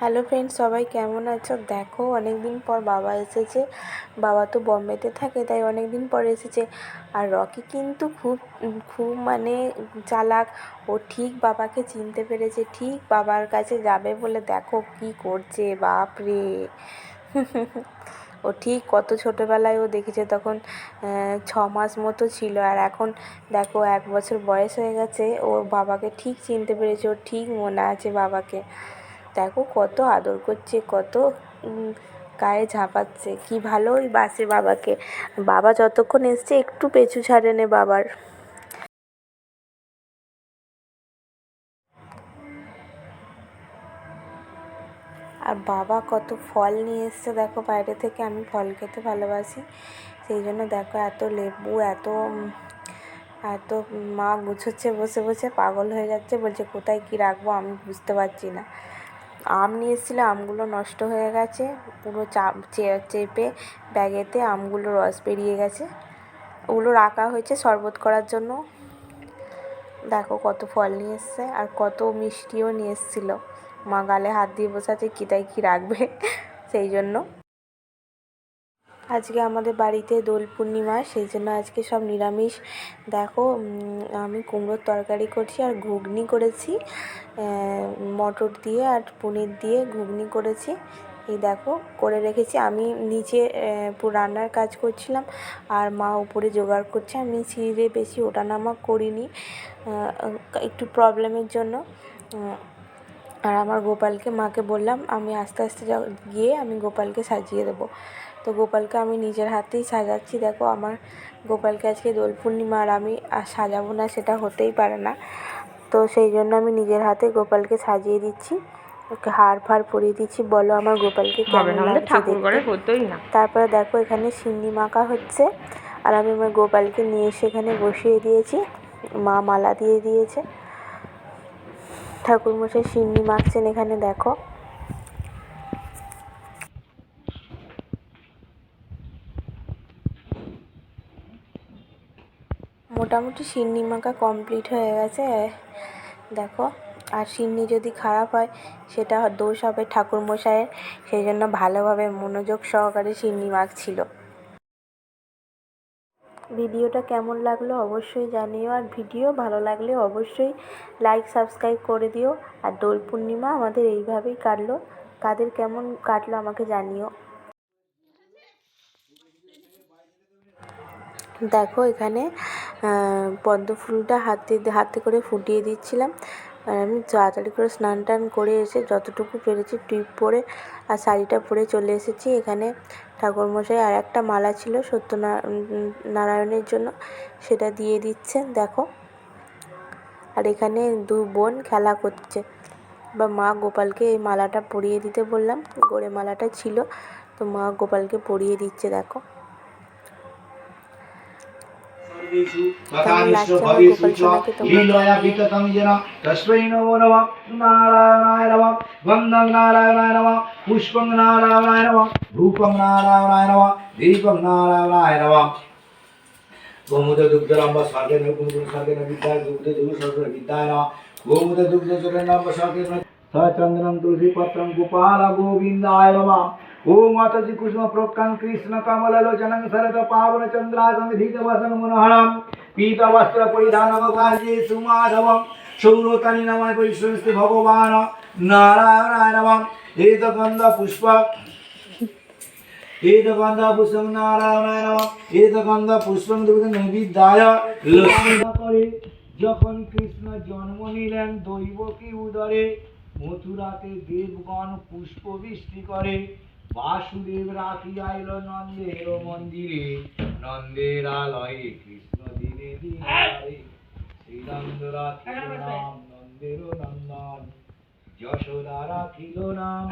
Hello friends সবাই কেমন আছো? দেখো অনেক দিন পর বাবা এসেছে। বাবা তো বম্বেতে থাকে, তাই অনেক দিন পর এসেছে। আর রকি কিন্তু খুব খুব মানে চালাক। ও ঠিক বাবাকে চিনতে পেরেছে, ঠিক বাবার কাছে যাবে বলে দেখো কি করছে, বাপ রে। ও ঠিক কত ছোটোবেলায় ও দেখেছে তখন ছ মাস মতো ছিল। আর এখন দেখো, এক বছর বয়স হয়ে গেছে। ও বাবাকে ঠিক চিনতে পেরেছে ওর ঠিক মনে আছে বাবাকে। দেখো কত আদর করছে, কত গায়ে ঝাঁপাচ্ছে, কি ভালোই বাসে বাবাকে। বাবা যতক্ষণ এসছে একটু পেছু ছাড়ে নে বাবার। আর বাবা কত ফল নিয়ে এসছে, দেখো বাইরে থেকে আমি ফল খেতে ভালোবাসি। সেই জন্য দেখো এত লেবু, এত এত মা গুছোচ্ছে, বসে বসে পাগল হয়ে যাচ্ছে, বলছে কোথায় কি রাখব আমি বুঝতে পারছি না। আম নিয়ে এসেছিল আমগুলো নষ্ট হয়ে গেছে, পুরো চাপ চেপে ব্যাগেতে আমগুলো রস বেরিয়ে গেছে। ওগুলো রাখা হয়েছে শরবত করার জন্য। দেখো কত ফল নিয়ে এসছে আর কত মিষ্টিও নিয়ে এসেছিল। মা গালে হাত দিয়ে বসে আছে তাই কী রাখবে? সেই জন্য। আজকে আমাদের বাড়িতে দোল পূর্ণিমা, সেই জন্য আজকে সব নিরামিষ। দেখো আমি কুমড়োর তরকারি করছি আর ঘুগনি করেছি মটর দিয়ে আর পনির দিয়ে ঘুগনি করেছি। এই দেখো, করে রেখেছি। আমি নিচে রান্নার কাজ করছিলাম আর মা উপরে জোগাড় করছে। আমি সিঁড়ে বেশি ওঠানামা করিনি একটু প্রবলেমের জন্য। আর আমার গোপালকে মাকে বললাম আমি আস্তে আস্তে গিয়ে আমি গোপালকে সাজিয়ে দেবো। তো গোপালকে আমি নিজের হাতেই সাজাচ্ছি। দেখো আমার গোপালকে আজকে দোল পূর্ণিমা আর আমি আর সাজাবো না সেটা হতেই পারে না। তো সেই জন্য আমি নিজের হাতে গোপালকে সাজিয়ে দিচ্ছি। ওকে হার ফার পরিয়ে দিচ্ছি। বলো আমার গোপালকে কেমন লাগছে তারপরে দেখো এখানে সিন্নি মাখা হচ্ছে। আর আমি আমার গোপালকে নিয়ে এসে এখানে বসিয়ে দিয়েছি। মা মালা দিয়ে দিয়েছে। ঠাকুরমশাই সিন্নি মাখছেন এখানে, দেখো। মোটামুটি সিন্নি মাখা কমপ্লিট হয়ে গেছে, দেখো। আর সিন্নি যদি খারাপ হয়, সেটা দোষ হবে ঠাকুরমশাইয়ের, সেই জন্য ভালোভাবে মনোযোগ সহকারে সিন্নি মাখছিল। ভিডিওটা কেমন লাগল অবশ্যই জানিও আর ভিডিও ভালো লাগলে অবশ্যই লাইক সাবস্ক্রাইব করে দিও আর দোল পূর্ণিমা আমাদের এইভাবেই কাটলো। কাদের কেমন কাটলো আমাকে জানিও। দেখো এখানে পদ্ম ফুলটা হাতে হাতে করে ফুটিয়ে দিচ্ছিলাম। আর আমি তাড়াতাড়ি করে স্নান টান করে এসে যতটুকু পেরেছি টিপ পরে আর শাড়িটা পরে চলে এসেছি এখানে। ঠাকুরমশাই আর একটা মালা ছিল সত্য নারায়ণের জন্য, সেটা দিয়ে দিচ্ছে দেখো। আর এখানে দু বোন খেলা করছে। বা মা গোপালকে এই মালাটা পরিয়ে দিতে বললাম, গোড়ে মালাটা ছিল, তো মা গোপালকে পরিয়ে দিচ্ছে, দেখো। কথানিষ্ঠ ভবিষ্যত লীলয়া বিততম যেন তস্মৈ নমো নমঃ নারায়ণায় নমঃ গন্ধং নারায়ণায় নমঃ পুষ্পং নারায়ণায় নমঃ রূপং নারায়ণায় নমঃ দীপং নারায়ণায় নমঃ গোমুদ দুগ্ধ লম্বা স্বর্গে নগুণ স্বর্গে বিদ্যা গোমুদ দুগ্ধ স্বর্গে বিদ্যা নমঃ গোমুদ দুগ্ধ স্বর্গে লম্বা স্বর্গে সচন্দনম তুলসী পত্রম গোপাল গোবিন্দায় নমঃ ओम माताजी कुसुम प्रोक्तं कृष्ण कमललोचनं शरद पावन चन्द्रासंधीत वसन मनोहरं पीत वस्त्र परिधानम कार्ये सुमाधवं सौरतानि नमः वैष्णवस्ति भगवान् नारायणाय नमः एतगन्ध पुष्प एतगन्ध पुष्पं नारायणाय नमः एतगन्ध पुष्पं দুগ্ধ নৈবিদ্যায় লক্ষ্মী করে যখন কৃষ্ণ জন্ম নিলেন দৈবকী উদরে মথুরাতে দেবগণ পুষ্প বৃষ্টি করে বাসুদেব রাখি আইল নন্দের মন্দিরে নন্দের আলয়ে কৃষ্ণ দিনে দিনে শ্রীনন্দ রাখিল নাম নন্দের নন্দন যশোদা রাখিল নাম